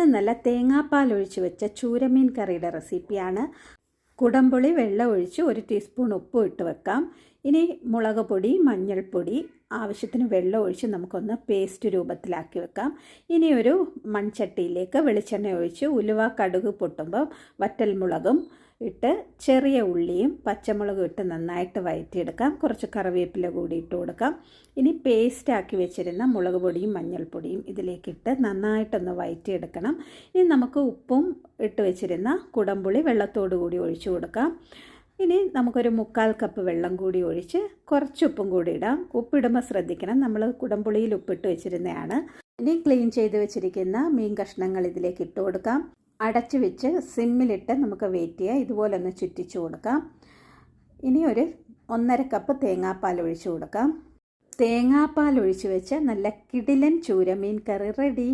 ഇന്ന് നല്ല തേങ്ങാപ്പാൽ ഒഴിച്ച് വെച്ച ചൂരമീൻ കറിയുടെ റെസിപ്പിയാണ്. കുടംപുളി വെള്ളം ഒഴിച്ച് ഒരു ടീസ്പൂൺ ഉപ്പ് ഇട്ട് വെക്കാം. ഇനി മുളക് പൊടി മഞ്ഞൾപ്പൊടി ആവശ്യത്തിന് വെള്ളം ഒഴിച്ച് നമുക്കൊന്ന് പേസ്റ്റ് രൂപത്തിലാക്കി വെക്കാം. ഇനി ഒരു മൺചട്ടിയിലേക്ക് വെളിച്ചെണ്ണ ഒഴിച്ച് ഉലുവ കടുക് പൊട്ടുമ്പോൾ വറ്റൽമുളകും ഇട്ട് ചെറിയ ഉള്ളിയും പച്ചമുളകും ഇട്ട് നന്നായിട്ട് വഴറ്റിയെടുക്കാം കുറച്ച് കറിവേപ്പില കൂടി ഇട്ട് കൊടുക്കാം. ഇനി പേസ്റ്റാക്കി വെച്ചിരുന്ന മുളക് പൊടിയും മഞ്ഞൾപ്പൊടിയും ഇതിലേക്കിട്ട് നന്നായിട്ടൊന്ന് വഴറ്റിയെടുക്കണം ഇനി നമുക്ക് ഉപ്പും ഇട്ട് വെച്ചിരുന്ന കുടംപുളി വെള്ളത്തോടു കൂടി ഒഴിച്ചു കൊടുക്കാം. ഇനി നമുക്കൊരു മുക്കാൽ കപ്പ് വെള്ളം കൂടി ഒഴിച്ച് കുറച്ച് ഉപ്പും കൂടി ഇടാം. ഉപ്പിടുമ്പോൾ ശ്രദ്ധിക്കണം നമ്മൾ കുടംപുളിയിൽ ഉപ്പിട്ട് വെച്ചിരുന്നതാണ് ഇനി ക്ലീൻ ചെയ്ത് വെച്ചിരിക്കുന്ന മീൻ കഷ്ണങ്ങൾ ഇതിലേക്ക് ഇട്ട് കൊടുക്കാം. അടച്ചു വെച്ച് സിമ്മിലിട്ട് നമുക്ക് വെയിറ്റ് ചെയ്യാം. ഇതുപോലെ ഒന്ന് ചുറ്റിച്ചു കൊടുക്കാം. ഇനി ഒരു ഒന്നര കപ്പ് തേങ്ങാപ്പാൽ ഒഴിച്ചു കൊടുക്കാം. തേങ്ങാപ്പാൽ ഒഴിച്ചു വെച്ച് നല്ല കിടിലൻ ചൂരമീൻ കറി റെഡി